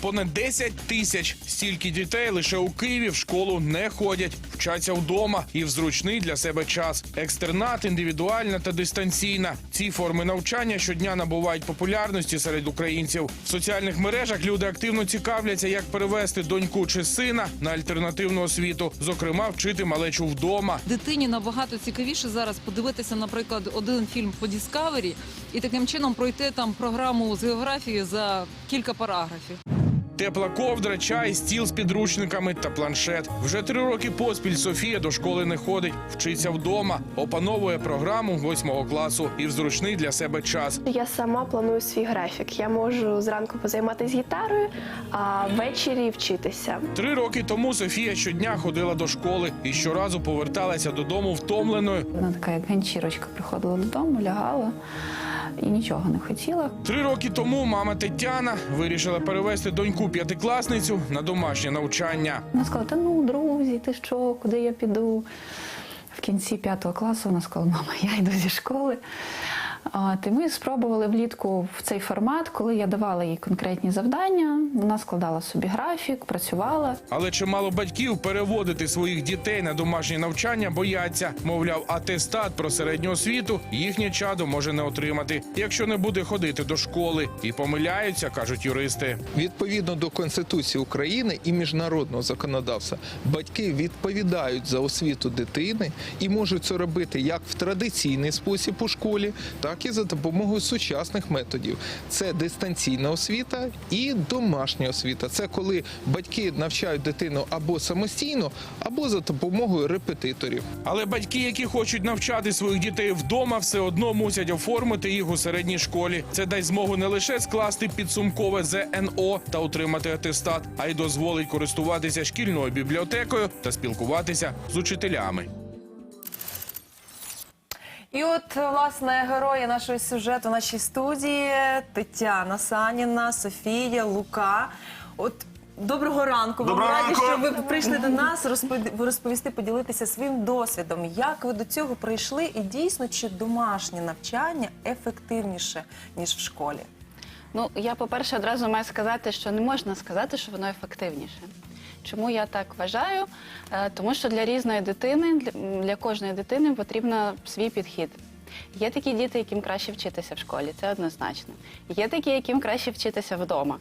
Понад 10 тисяч стільки дітей лише у Києві в школу не ходять, вчаться вдома і в зручний для себе час. Екстернат, індивідуальна та дистанційна. Ці форми навчання щодня набувають популярності серед українців. В соціальних мережах люди активно цікавляться, як перевести доньку чи сина на альтернативну освіту, зокрема, вчити малечу вдома. Дитині набагато цікавіше зараз подивитися, наприклад, один фільм по Discovery і таким чином пройти там програму з географії за кілька параграфів. Тепла ковдра, чай, стіл з підручниками та планшет. Вже три роки поспіль Софія до школи не ходить, вчиться вдома, опановує програму восьмого класу і в зручний для себе час. Я сама планую свій графік. Я можу зранку позайматися гітарою, а ввечері вчитися. Три роки тому Софія щодня ходила до школи і щоразу поверталася додому втомленою. Вона така, як ганчірочка, приходила додому, лягала і нічого не хотіла. Три роки тому мама Тетяна вирішила перевести доньку п'ятикласницю на домашнє навчання. Вона сказала, та ну, друзі, ти що, куди я піду? В кінці п'ятого класу вона сказала, мама, я йду зі школи. От, і ми спробували влітку в цей формат, коли я давала їй конкретні завдання. Вона складала собі графік, працювала. Але чимало батьків переводити своїх дітей на домашнє навчання бояться. Мовляв, атестат про середню освіту їхнє чадо може не отримати, якщо не буде ходити до школи. І помиляються, кажуть юристи. Відповідно до Конституції України і міжнародного законодавства, батьки відповідають за освіту дитини і можуть це робити як в традиційний спосіб у школі, так і за допомогою сучасних методів. Це дистанційна освіта і домашня освіта. Це коли батьки навчають дитину або самостійно, або за допомогою репетиторів. Але батьки, які хочуть навчати своїх дітей вдома, все одно мусять оформити їх у середній школі. Це дасть змогу не лише скласти підсумкове ЗНО та отримати атестат, а й дозволить користуватися шкільною бібліотекою та спілкуватися з учителями. І от власне герої нашого сюжету в нашій студії Тетяна Саніна, Софія, Лука. От доброго ранку. Вам Доброго раді, ранку. що ви прийшли до нас розпо- розповісти, поділитися своїм досвідом. Як ви до цього прийшли, і дійсно чи домашнє навчання ефективніше ніж в школі? Ну, я, по-перше, одразу маю сказати, що не можна сказати, що воно ефективніше. Чому я так вважаю? Е, Тому що для різної дитини, для, кожної дитини потрібен свій підхід. Є такі діти, яким краще вчитися в школі, це однозначно. Є такі, яким краще вчитися вдома.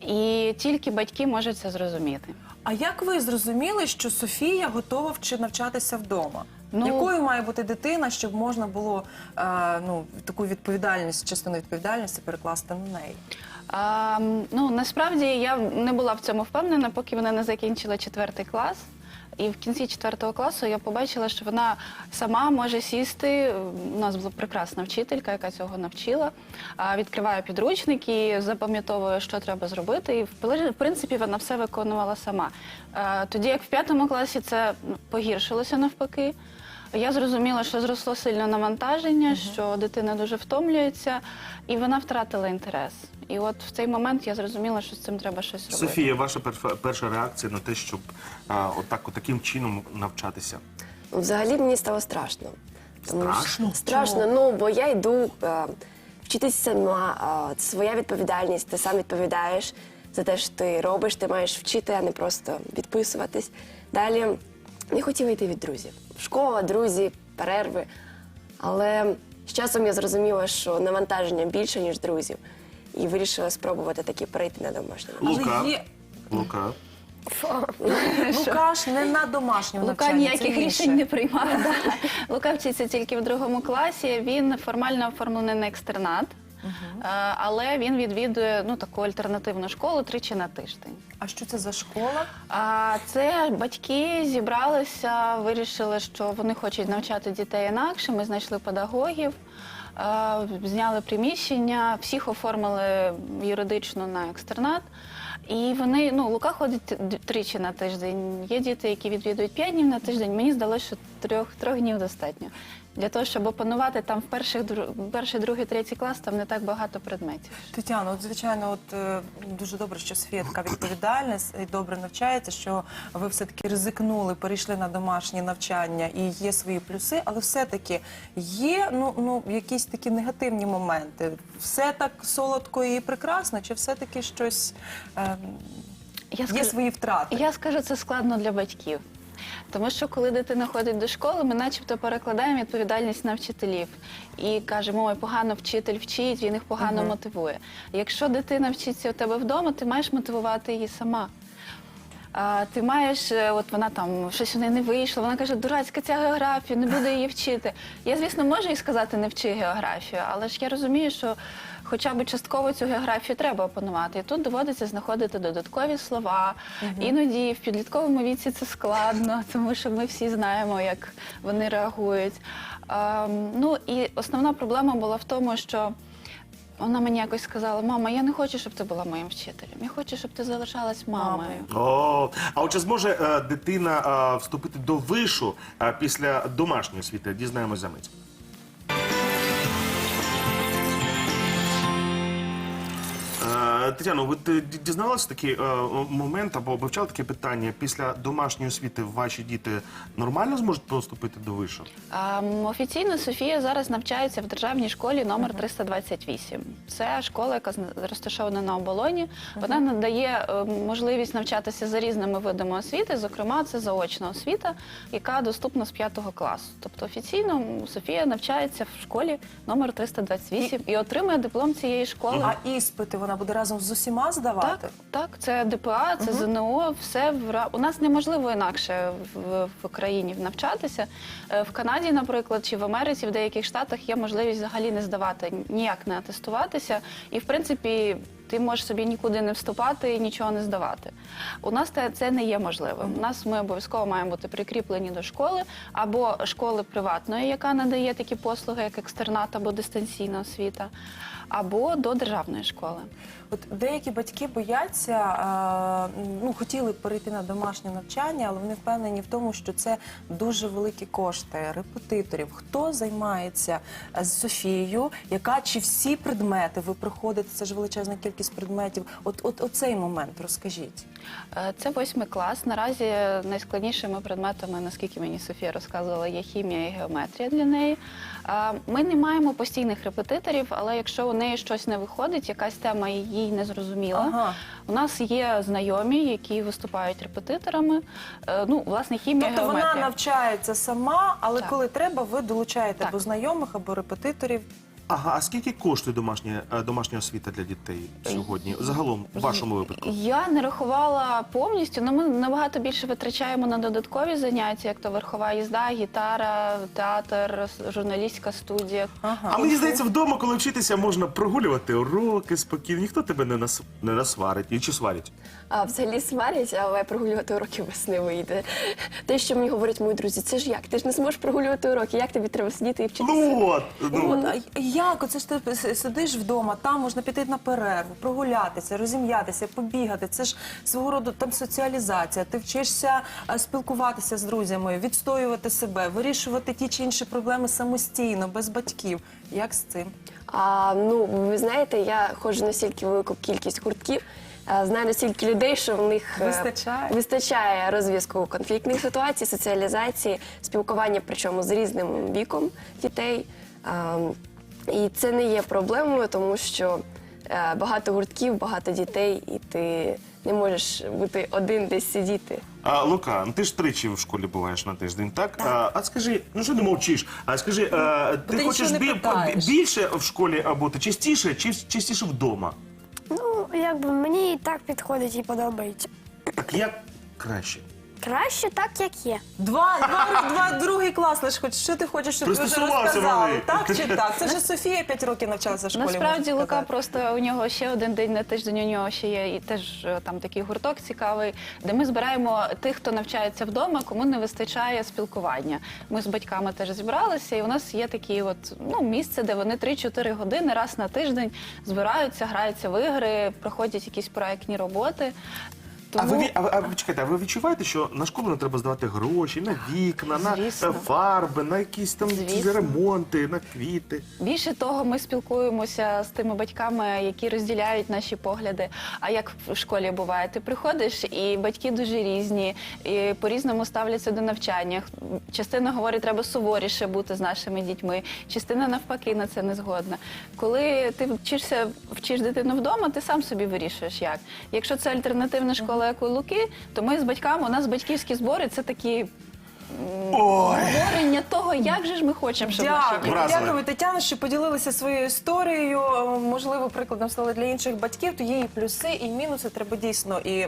І тільки батьки можуть це зрозуміти. А як ви зрозуміли, що Софія готова навчатися вдома? Ну- Якою має бути дитина, щоб можна було е, ну, таку відповідальність, частину відповідальності перекласти на неї? А, ну, насправді я не була в цьому впевнена, поки вона не закінчила четвертий клас. І в кінці четвертого класу я побачила, що вона сама може сісти. У нас була прекрасна вчителька, яка цього навчила. Відкриває підручники, запам'ятовує, що треба зробити. І в принципі вона все виконувала сама. Тоді як в п'ятому класі це ну, погіршилося навпаки. Я зрозуміла, що зросло сильне навантаження, що дитина дуже втомлюється, і вона втратила інтерес. І от в цей момент я зрозуміла, що з цим треба щось робити. Софія, ваша перша реакція на те, щоб а, отак, таким чином навчатися? Ну, Взагалі мені стало страшно. Тому що- Страшно? Страшно, ну бо я йду е, вчитись сама, е, це своя відповідальність, ти сам відповідаєш за те, що ти робиш, ти маєш вчити, а не просто відписуватись. Далі не хотіла йти від друзів. Школа, друзі, перерви. Але з часом я зрозуміла, що навантаження більше, ніж друзів. І вирішила спробувати таки перейти на домашнє. Лука. Але є Лука. Лука ж не на домашньому Лука навчанні. ніяких це рішень не приймав. Лука вчиться тільки в другому класі. Він формально оформлений на екстернат, е, але він відвідує ну таку альтернативну школу тричі на тиждень. А що це за школа? А це батьки зібралися, вирішили, що вони хочуть навчати дітей інакше. Ми знайшли педагогів, е, зняли приміщення, всіх оформили юридично на екстернат. І вони, ну, Лука ходить тричі на тиждень. Є діти, які відвідують п'ять днів на тиждень. Мені здалося, що трьох, трьох днів достатньо. Для того, щоб опанувати там в перших, перший, другий, третій клас, там не так багато предметів. Тетяно, от звичайно, от е, дуже добре, що така відповідальна і добре навчається, що ви все-таки ризикнули, перейшли на домашнє навчання і є свої плюси, але все-таки є ну, ну, якісь такі негативні моменти. Все так солодко і прекрасно, чи все-таки щось е, Я є скажу- свої втрати? Я скажу, це складно для батьків. Тому що коли дитина ходить до школи, ми начебто перекладаємо відповідальність на вчителів і кажемо, ой, погано вчитель вчить, він їх погано мотивує. Якщо дитина вчиться у тебе вдома, ти маєш мотивувати її сама. А, ти маєш, е, от вона там щось у неї не вийшло, вона каже, дурацька ця географія, не буду її вчити. Я, звісно, можу їй сказати, не вчи географію, але ж я розумію, що хоча б частково цю географію треба опанувати. І тут доводиться знаходити додаткові слова. Іноді в підлітковому віці це складно, тому що ми всі знаємо, як вони реагують. Ем, ну і основна проблема була в тому, що. Вона мені якось сказала: мама, я не хочу, щоб ти була моїм вчителем. Я хочу, щоб ти залишалась мамою. О, а от чи зможе е, дитина е, вступити до вишу е, після домашньої освіти? Дізнаємось за мить. Тетяно, ви дізналися такий е, момент або вивчали таке питання? Після домашньої освіти ваші діти нормально зможуть поступити до вишу? А, Офіційно Софія зараз навчається в державній школі номер 328. Це школа, яка зна- розташована на оболоні. Вона надає е, можливість навчатися за різними видами освіти. Зокрема, це заочна освіта, яка доступна з 5 класу. Тобто офіційно м, Софія навчається в школі номер 328 і отримує диплом цієї школи. А іспити вона буде разом з усіма здавати? Так, так, це ДПА, це ЗНО, все в у нас неможливо інакше в, в Україні навчатися. Е, В Канаді, наприклад, чи в Америці, в деяких штатах є можливість взагалі не здавати, ніяк не атестуватися. І в принципі. Ти можеш собі нікуди не вступати і нічого не здавати. У нас це не є можливим. У нас ми обов'язково маємо бути прикріплені до школи або школи приватної, яка надає такі послуги, як екстернат або дистанційна освіта, або до державної школи. От деякі батьки бояться, а, ну хотіли перейти на домашнє навчання, але вони впевнені в тому, що це дуже великі кошти репетиторів. Хто займається е, з Софією? Яка чи всі предмети ви проходите? Це ж величезна кількість предметів. От, от оцей момент розкажіть. Е, Це восьмий клас. Наразі найскладнішими предметами, наскільки мені Софія розказувала, є хімія і геометрія для неї. Е, Ми не маємо постійних репетиторів, але якщо у неї щось не виходить, якась тема їй не зрозуміла. Ага. У нас є знайомі, які виступають репетиторами. Е, Ну, власне, хімія Тобто геометрія. вона навчається сама, але Так. коли треба, ви долучаєте Так. або знайомих, або репетиторів. Ага, а скільки коштує домашня, е, домашня освіта для дітей сьогодні? Загалом, в вашому випадку? Я не рахувала повністю, але ми набагато більше витрачаємо на додаткові заняття, як то верхова їзда, гітара, театр, журналістська студія. Ага. А мені здається, вдома, коли вчитися, можна прогулювати уроки спокійно. Ніхто тебе не нас не насварить і чи сварить. А взагалі сварять, але прогулювати уроки у вас не вийде. Те, що мені говорять мої друзі, це ж як? Ти ж не зможеш прогулювати уроки. Як тобі треба сидіти і вчитися? Ну от, ну От, а як? Оце ж ти сидиш вдома, там можна піти на перерву, прогулятися, розім'ятися, побігати. Це ж свого роду там соціалізація. Ти вчишся е, спілкуватися з друзями, відстоювати себе, вирішувати ті чи інші проблеми самостійно, без батьків. Як з цим? А, ну, ви знаєте, я ходжу на стільки велику кількість гуртків. Знаю настільки людей, що в них е, Вистачає? вистачає розв'язку конфліктних ситуацій, соціалізації, спілкування, причому з різним віком дітей. І це не є проблемою, тому що е, багато гуртків, багато дітей, і ти не можеш бути один десь сидіти. а, Лука, ну ти ж тричі в школі буваєш на тиждень, так? А, а скажи, ну що не мовчиш? А скажи, а, ти, ти хочеш нічого не бі- питаєш. більше в школі а, бути частіше, чи частіше вдома? Ну, якби мені і так підходить і подобається. Так як краще? Краще так, як є. Два, два, два другий клас лише хоч що ти хочеш, щоб ти вже Пристосувався розказали? Так чи так? Це ж Софія п'ять років навчалася в школі. Насправді можна Лука сказати. просто у нього ще один день на тиждень. У нього ще є і теж е, там такий гурток цікавий, де ми збираємо тих, хто навчається вдома, кому не вистачає спілкування. Ми з батьками теж зібралися, і у нас є такі, от ну місце, де вони 3-4 години раз на тиждень збираються, граються в ігри, проходять якісь проектні роботи. А ви, ві- а, ви- а ви чекайте, а ви відчуваєте, що на школу не треба здавати гроші, на вікна, на Звісно. е, фарби, на якісь там Звісно. ремонти, на квіти? Більше того, ми спілкуємося з тими батьками, які розділяють наші погляди. А як в школі буває, ти приходиш, і батьки дуже різні, і по-різному ставляться до навчання. Частина говорить, треба суворіше бути з нашими дітьми, частина навпаки на це не згодна. Коли ти вчишся, вчиш дитину вдома, ти сам собі вирішуєш як. Якщо це альтернативна школа, як Луки, то ми з батьками, у нас батьківські збори це такі. м, Обговорення того, як же ж ми хочемо, щоб наші Дякую, діти Вразили. дякую, Тетяно, що поділилися своєю історією. Можливо, прикладом стали для інших батьків. То є і плюси, і мінуси. Треба дійсно і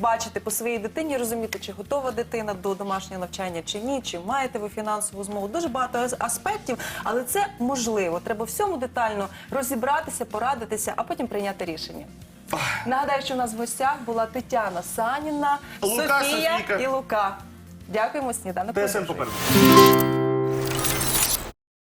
бачити по своїй дитині, розуміти, чи готова дитина до домашнього навчання, чи ні, чи маєте ви фінансову змогу. Дуже багато аспектів, але це можливо. Треба всьому детально розібратися, порадитися, а потім прийняти рішення. Нагадаю, що у нас в гостях була Тетяна Саніна, Лука, Софія Софійка. і Лука. Дякуємо, сніданок. ТСН попереду.